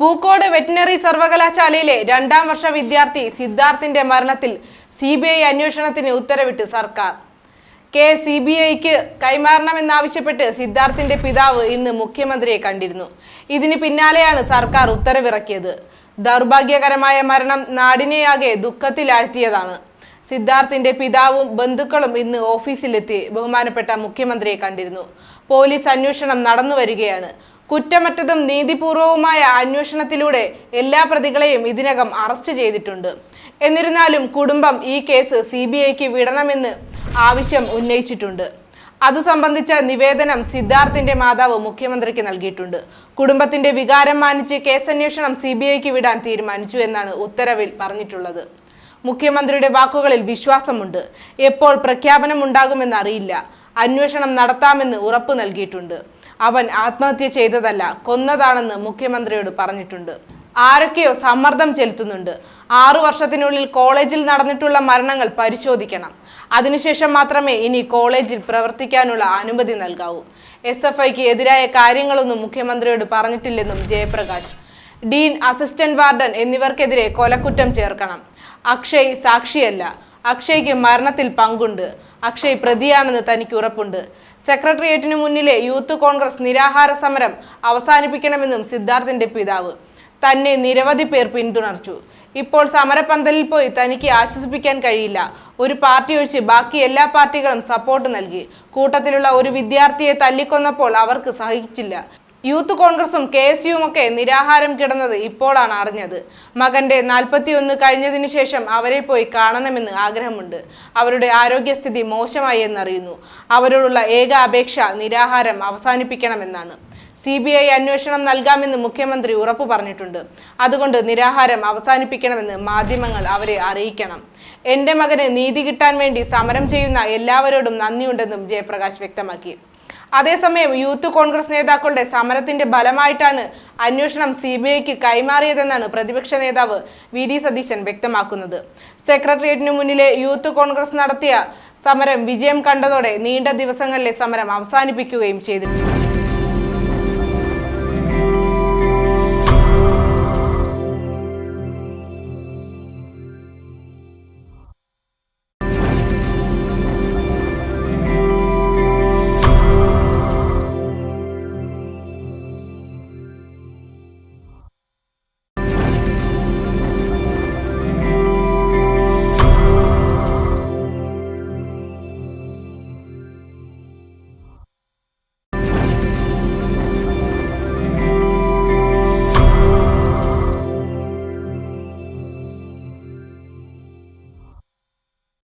Pookode veterinary സർവകലാശാലയിലെ രണ്ടാം വർഷ വിദ്യാർത്ഥി സിദ്ധാർത്ഥിന്റെ മരണത്തിൽ സി ബി ഐ അന്വേഷണത്തിന് ഉത്തരവിട്ട് സർക്കാർ. കെ സി ബി ഐക്ക് കൈമാറണമെന്നാവശ്യപ്പെട്ട് സിദ്ധാർത്ഥിന്റെ പിതാവ് ഇന്ന് മുഖ്യമന്ത്രിയെ കണ്ടിരുന്നു. ഇതിന് പിന്നാലെയാണ് സർക്കാർ ഉത്തരവിറക്കിയത്. ദൗർഭാഗ്യകരമായ മരണം നാടിനെയാകെ ദുഃഖത്തിലാഴ്ത്തിയതാണ്. സിദ്ധാർത്ഥിന്റെ പിതാവും ബന്ധുക്കളും ഇന്ന് ഓഫീസിലെത്തി ബഹുമാനപ്പെട്ട മുഖ്യമന്ത്രിയെ കണ്ടിരുന്നു. പോലീസ് അന്വേഷണം നടന്നു വരികയാണ് കുറ്റമറ്റതും നീതിപൂർവവുമായ അന്വേഷണത്തിലൂടെ എല്ലാ പ്രതികളെയും ഇതിനകം അറസ്റ്റ് ചെയ്തിട്ടുണ്ട്. എന്നിരുന്നാലും കുടുംബം ഈ കേസ് സി ബി ഐക്ക് വിടണമെന്ന് ആവശ്യം ഉന്നയിച്ചിട്ടുണ്ട്. അതു സംബന്ധിച്ച നിവേദനം സിദ്ധാർത്ഥിന്റെ മാതാവ് മുഖ്യമന്ത്രിക്ക് നൽകിയിട്ടുണ്ട്. കുടുംബത്തിന്റെ വികാരം മാനിച്ച് കേസന്വേഷണം സി ബി ഐക്ക് വിടാൻ തീരുമാനിച്ചു എന്നാണ് ഉത്തരവിൽ പറഞ്ഞിട്ടുള്ളത്. മുഖ്യമന്ത്രിയുടെ വാക്കുകളിൽ വിശ്വാസമുണ്ട്. എപ്പോൾ പ്രഖ്യാപനം ഉണ്ടാകുമെന്ന് അറിയില്ല. അന്വേഷണം നടത്താമെന്ന് ഉറപ്പു നൽകിയിട്ടുണ്ട്. അവൻ ആത്മഹത്യ ചെയ്തതല്ല കൊന്നതാണെന്ന് മുഖ്യമന്ത്രിയോട് പറഞ്ഞിട്ടുണ്ട്. ആരൊക്കെയോ സമ്മർദ്ദം ചെലുത്തുന്നുണ്ട്. ആറു വർഷത്തിനുള്ളിൽ കോളേജിൽ നടന്നിട്ടുള്ള മരണങ്ങൾ പരിശോധിക്കണം. അതിനുശേഷം മാത്രമേ ഇനി കോളേജിൽ പ്രവർത്തിക്കാനുള്ള അനുമതി നൽകാവൂ. എസ് എഫ് ഐക്ക് എതിരായ കാര്യങ്ങളൊന്നും മുഖ്യമന്ത്രിയോട് പറഞ്ഞിട്ടില്ലെന്നും ജയപ്രകാശ്. ഡീൻ അസിസ്റ്റന്റ് വാർഡൻ എന്നിവർക്കെതിരെ കൊലക്കുറ്റം ചേർക്കണം. അക്ഷയ് സാക്ഷിയല്ല. അക്ഷയ്ക്ക് മരണത്തിൽ പങ്കുണ്ട്. അക്ഷയ് പ്രതിയാണെന്ന് തനിക്ക് ഉറപ്പുണ്ട്. സെക്രട്ടേറിയറ്റിനു മുന്നിലെ യൂത്ത് കോൺഗ്രസ് നിരാഹാര സമരം അവസാനിപ്പിക്കണമെന്നും സിദ്ധാർത്ഥിന്റെ പിതാവ്. തന്നെ നിരവധി പേർ പിന്തുണർച്ചു ഇപ്പോൾ സമരപന്തലിൽ പോയി തനിക്ക് ആശ്വസിപ്പിക്കാൻ കഴിയില്ല. ഒരു പാർട്ടി ഒഴിച്ച് ബാക്കി എല്ലാ പാർട്ടികളും സപ്പോർട്ട് നൽകി. കൂട്ടത്തിലുള്ള ഒരു വിദ്യാർത്ഥിയെ തല്ലിക്കൊന്നപ്പോൾ അവർക്ക് സഹിച്ചില്ല. യൂത്ത് കോൺഗ്രസും കെ എസ് യുവും ഒക്കെ നിരാഹാരം കിടന്നത് ഇപ്പോഴാണ് അറിഞ്ഞത്. മകന്റെ നാൽപ്പത്തിയൊന്ന് കഴിഞ്ഞതിനു ശേഷം അവരെ പോയി കാണണമെന്ന് ആഗ്രഹമുണ്ട്. അവരുടെ ആരോഗ്യസ്ഥിതി മോശമായി എന്നറിയുന്നു. അവരോടുള്ള ഏക അപേക്ഷ നിരാഹാരം അവസാനിപ്പിക്കണമെന്നാണ്. സി ബി ഐ അന്വേഷണം നൽകാമെന്ന് മുഖ്യമന്ത്രി ഉറപ്പു പറഞ്ഞിട്ടുണ്ട്. അതുകൊണ്ട് നിരാഹാരം അവസാനിപ്പിക്കണമെന്ന് മാധ്യമങ്ങൾ അവരെ അറിയിക്കണം. എന്റെ മകന് നീതി കിട്ടാൻ വേണ്ടി സമരം ചെയ്യുന്ന എല്ലാവരോടും നന്ദിയുണ്ടെന്നും ജയപ്രകാശ് വ്യക്തമാക്കി. അതേസമയം യൂത്ത് കോൺഗ്രസ് നേതാക്കളുടെ സമരത്തിന്റെ ഫലമായിട്ടാണ് അന്വേഷണം സി ബി ഐക്ക് കൈമാറിയതെന്നാണ് പ്രതിപക്ഷ നേതാവ് വി ഡി സതീശൻ വ്യക്തമാക്കുന്നത്. സെക്രട്ടേറിയറ്റിന് മുന്നിലെ യൂത്ത് കോൺഗ്രസ് നടത്തിയ സമരം വിജയം കണ്ടതോടെ നീണ്ട ദിവസങ്ങളിലെ സമരം അവസാനിപ്പിക്കുകയും ചെയ്തിട്ടുണ്ട്.